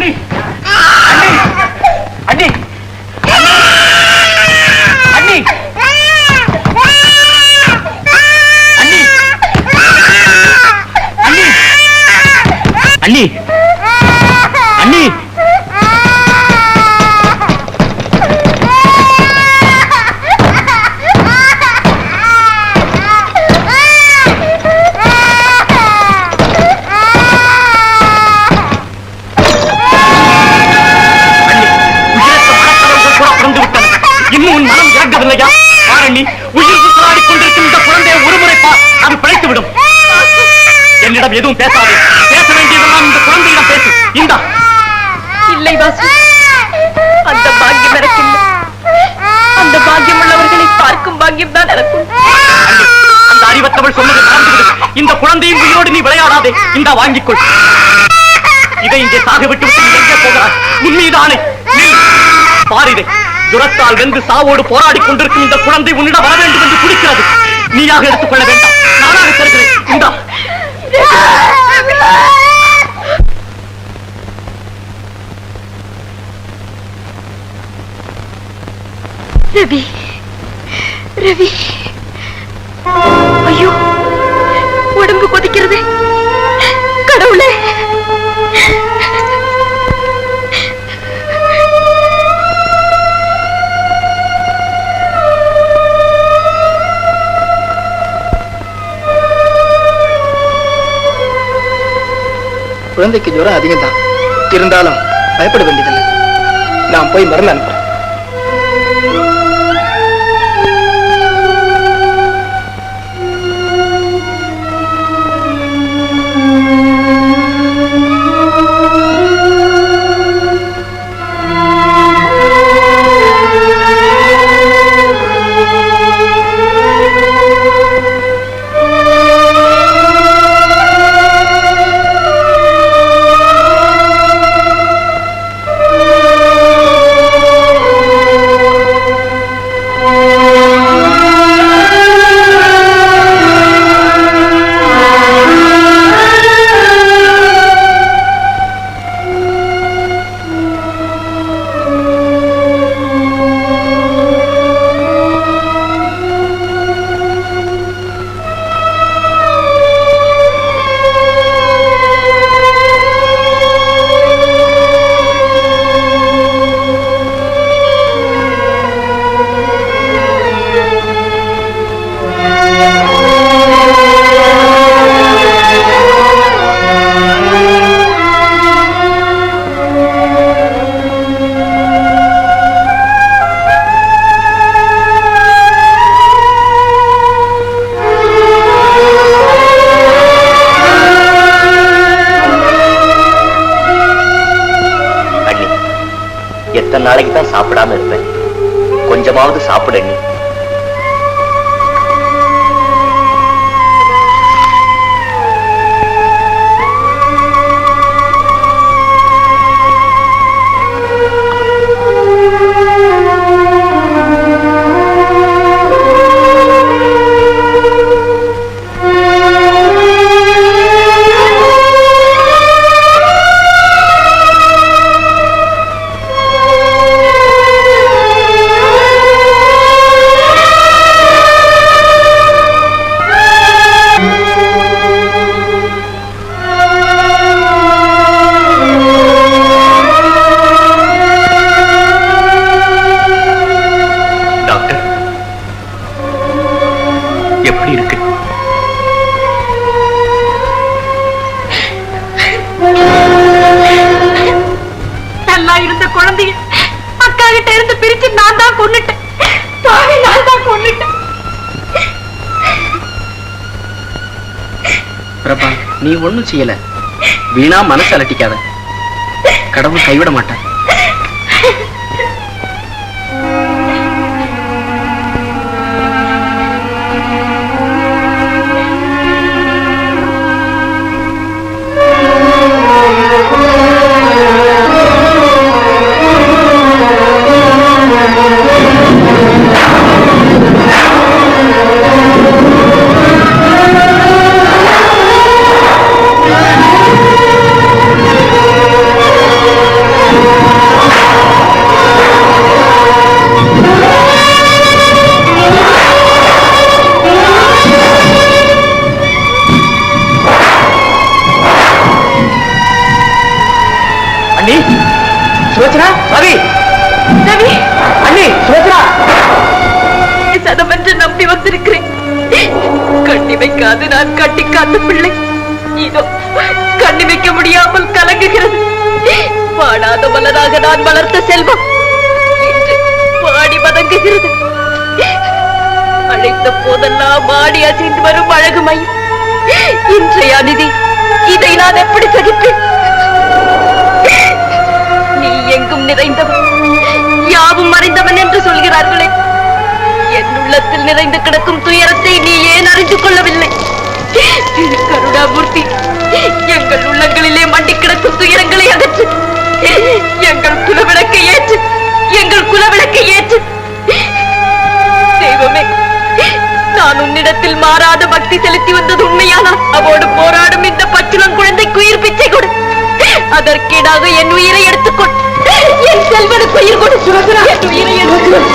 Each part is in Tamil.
は。இந்த குழந்தையின் உயிரோடு நீ விளையாடாதே. இந்த வாங்கிக்கொள். இதை இங்கே சாக விட்டு விட்டு எங்கே போகிறாய்? உன் மீது துரத்தால் வென்று சாவோடு போராடிக் கொண்டிருக்கும் இந்த குழந்தை உன்னிடம் வர வேண்டும் என்று குடிக்கிறது நீயாக எடுத்துக்கொள்ள வேண்டாம். நானாக தருகிறேன். இந்தா. ரவி. ரவி. குழந்தைக்கு ஜுரம் அதிகம் தான் இருந்தாலும் பயப்பட வேண்டியதில்லை. நான் போய் மருந்து அனுப்புறேன். எத்தனை நாளைக்கு தான் சாப்பிடாம இருப்பேன்? கொஞ்சமாவது சாப்பிடு நீ ஒன்னும் செய்யல. வீணா மனசு அலட்டிக்காத. கடவுள் கைவிட மாட்டான் வருகிறது அழைத்த போதெல்லாம் மாடி அசைந்து வரும் அழகு மயில் இன்றைய அநிதி இதை நான் எப்படி சகிப்பேன்? நீ எங்கும் நிறைந்தவன் யாவும் மறைந்தவன் என்று சொல்கிறார்களே. என் உள்ளத்தில் நிறைந்து கிடக்கும் துயரத்தை நீ ஏன் அறிந்து கொள்ளவில்லை? திரு கருணாமூர்த்தி எங்கள் உள்ளங்களிலே மண்டி கிடக்கும் துயரங்களை அகற்று எங்கள் குலவிளக்கை பக்தி செலுத்தி வந்தது உண்மையானால் அவோடு போராடும் இந்த பச்சிளம் குழந்தைக்கு உயிர் பிச்சை கொடு. அதற்கீடாக என் உயிரை எடுத்துக்கொள். என் செல்வனுக்கு உயிர் கொடு. உயிரை எடுத்துக்கொள்.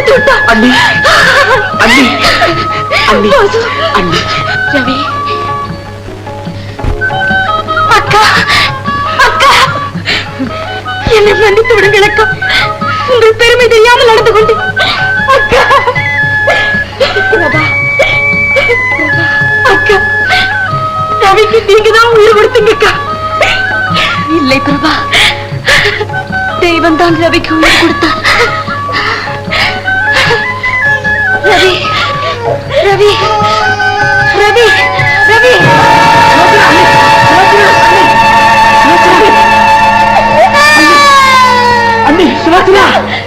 அண்ணி. அண்ணி. வாசு அண்ணி. ரவி. அக்கா. அக்கா. என்னை மன்னித்து விடுங்கள் அக்கா. உங்கள் பெருமை தெரியாமல் நடந்து கொண்டு. அக்கா. பிரபா பிரபா, அக்கா. ரவிக்கு நீங்க தான் உயிர் கொடுத்தீங்க அக்கா. இல்லை பிரபா. தெய்வம் தான் ரவிக்கு உயிர் கொடுத்தார். அண்ணி சுலோச்சனா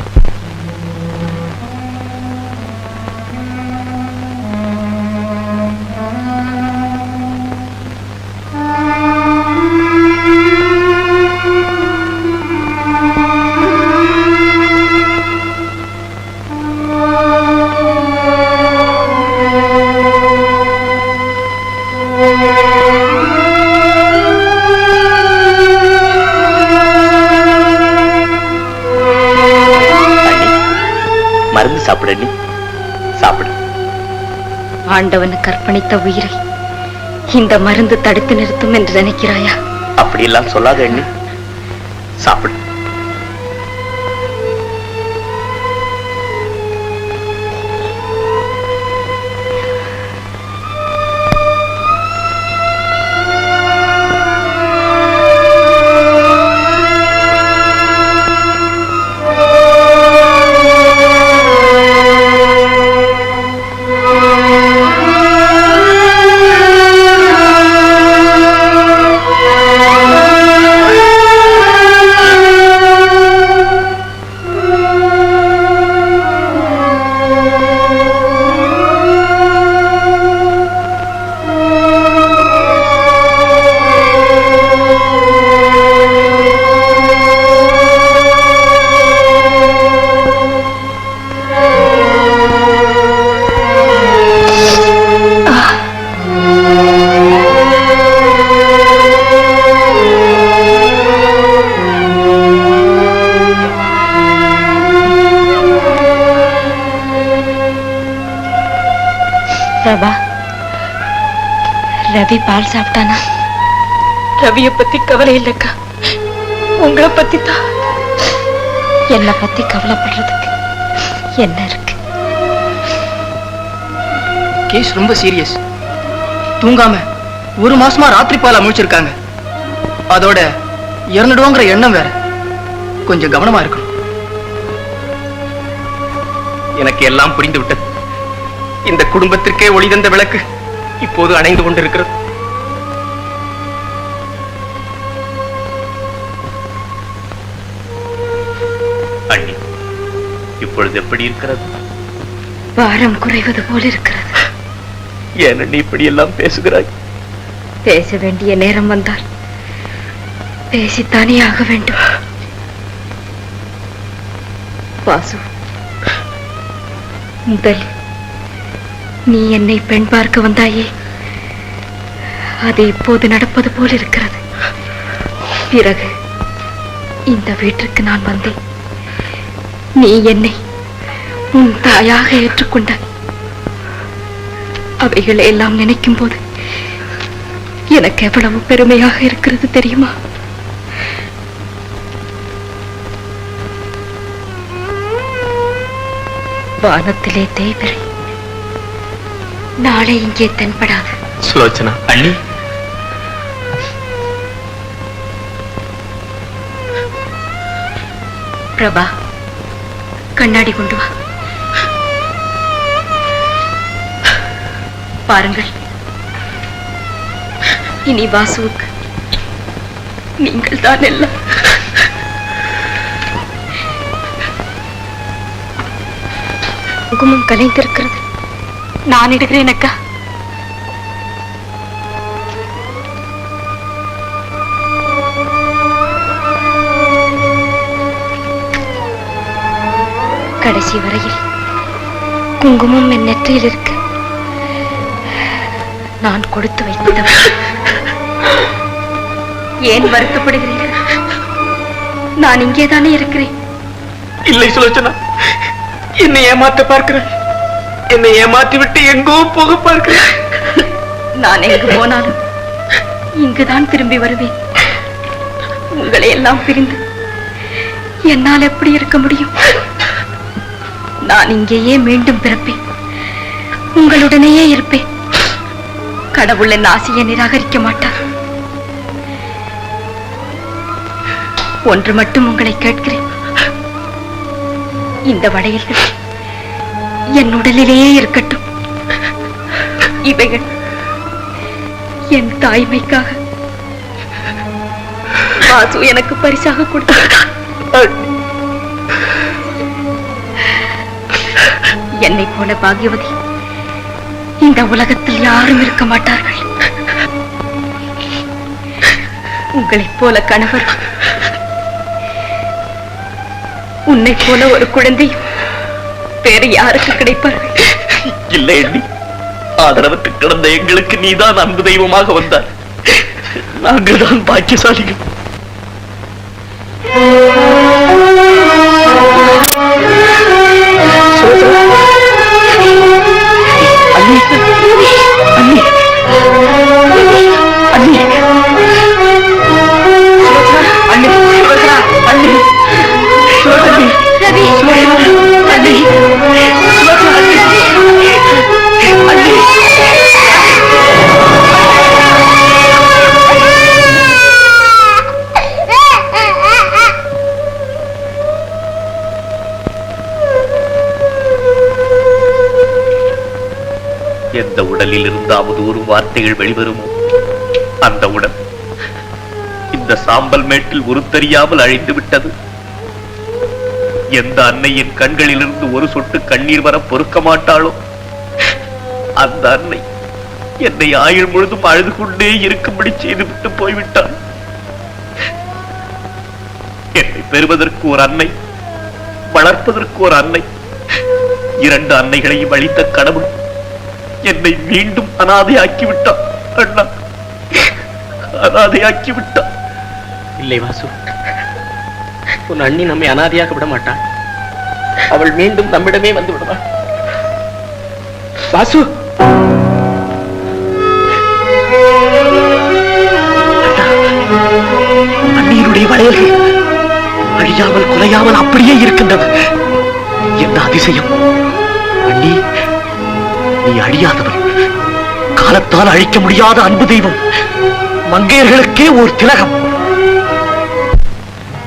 சாப்பிடு அண்ணி சாப்பிடு. ஆண்டவனுக்கு அர்ப்பணித்த உயிரை இந்த மருந்து தடுத்து நிறுத்தும் என்று நினைக்கிறாயா? அப்படியெல்லாம் சொல்லாத அண்ணி சாப்பிடு. ரவி பால் சாப்பிட்டானா? ரவிய பத்தி கவலை இல்லக்கா. உங்களை பத்தி தான் என்னை பத்தி கவலைப்படுறதுக்கு என்ன இருக்கு? கேஸ் ரொம்ப சீரியஸ் தூங்காம ஒரு மாசமா ராத்திரி பாலா முழிச்சிருக்காங்க. அதோட இறந்துடுவோங்கிற எண்ணம் வேற. கொஞ்சம் கவனமா இருக்கணும். எனக்கு எல்லாம் புரிந்து விட்டது இந்த குடும்பத்திற்கே ஒளி தந்த விளக்கு. இப்போது அணைந்து கொண்டிருக்கிறது. அண்ணி இப்பொழுது எப்படி இருக்கிறது? பாரம் குறைவது போல் இருக்கிறது. ஏன் அண்ணி இப்படி எல்லாம் பேசுகிறாய்? பேச வேண்டிய நேரம் வந்தால் பேசித்தானே ஆக வேண்டும். வாசு முதல் நீ என்னை பெண் பார்க்க வந்தாயே. அது இப்போது நடப்பது போல் இருக்கிறது. பிறகு இந்த வீட்டிற்கு நான் வந்தேன். நீ என்னை உன் தாயாக ஏற்றுக்கொண்டாய் அவைகளை எல்லாம் நினைக்கும் போது எனக்கு எவ்வளவு பெருமையாக இருக்கிறது தெரியுமா? வானத்திலே தேய்பிரை. நாளை இங்கே தென்படாது. சுலோச்சனா அண்ணி? பிரபா கண்ணாடி கொண்டு வா. பாருங்கள் இனி வாசுவுக்கு நீங்கள் தான் எல்லாம். குங்குமம் கலைந்திருக்கிறது. நான் இடுகிறேன் அக்கா. கடைசி வரையில் குங்குமம் என் நெற்றியில் இருக்க நான் கொடுத்து வைத்தவன் ஏன் வருத்தப்படுகிறீர்கள்? நான் இங்கேதானே இருக்கிறேன். இல்லை சுலோச்சனா என்னை ஏமாத்த பார்க்கிறேன் என்னை ஏமாற்றி விட்டு எங்கோ போக பார்க்கிறேன் நான் எங்கு போனாலும் இங்குதான் திரும்பி வருவேன். உங்களை எல்லாம் பிரிந்து என்னால் எப்படி இருக்க முடியும்? நான் இங்கேயே மீண்டும் பிறப்பேன். உங்களுடனேயே இருப்பேன். கடவுள் என் ஆசையை நிராகரிக்க மாட்டார். ஒன்று மட்டும் உங்களை கேட்கிறேன். இந்த வளையல்கள் என் உடலிலேயே இருக்கட்டும். இவைகள் என் தாய்மைக்காக. வாசு எனக்கு பரிசாக கொடுத்தார் என்னை போல பாகியவதி இந்த உலகத்தில் யாரும் இருக்க மாட்டார்கள். உங்களைப் போல கணவர் உன்னை போல ஒரு குழந்தையும் வேறு யாருக்கு கிடைப்பார்கள் இல்லை அண்ணி. ஆதரவற்று கிடந்த எங்களுக்கு நீதான் அன்பு தெய்வமாக வந்தாய். நாங்கள் தான் பாக்கியசாலிகள். அண்ணி. எந்த உடலில் இருந்தாவது ஒரு வார்த்தைகள் வெளிவருமோ? அந்த உடல். இந்த சாம்பல் மேட்டில் உருத்தறியாமல் அழிந்து விட்டது. எந்த அன்னையின் கண்களிலிருந்து ஒரு சொட்டு கண்ணீர் வர பொறுக்க மாட்டாளோ? அந்த அன்னை என்னை ஆயுள் முழுதும் அழுது கொண்டே இருக்கும்படி செய்துவிட்டு போய்விட்டாள். என்னை பெறுவதற்கு ஒரு அன்னை வளர்ப்பதற்கு ஒரு அன்னை இரண்டு அன்னைகளையும் அளித்த கடவுள் என்னை மீண்டும் அனாதையாக்கி விட்டான் அண்ணா. அனாதையாக்கி விட்டான் இல்லை வாசு. உன் அண்ணி நம்மை அனாதையாக விட மாட்டாள். அவள் மீண்டும் நம்மிடமே வந்து விடுவாள். வாசு! அண்ணியினுடைய வளையல்கள் அழியாமல் குலையாமல் அப்படியே இருக்கின்றன. என்ன அதிசயம்? அண்ணி நீ அழியாதவள் காலத்தால் அழிக்க முடியாத அன்பு தெய்வம். மங்கையர்களுக்கே ஒரு திலகம்.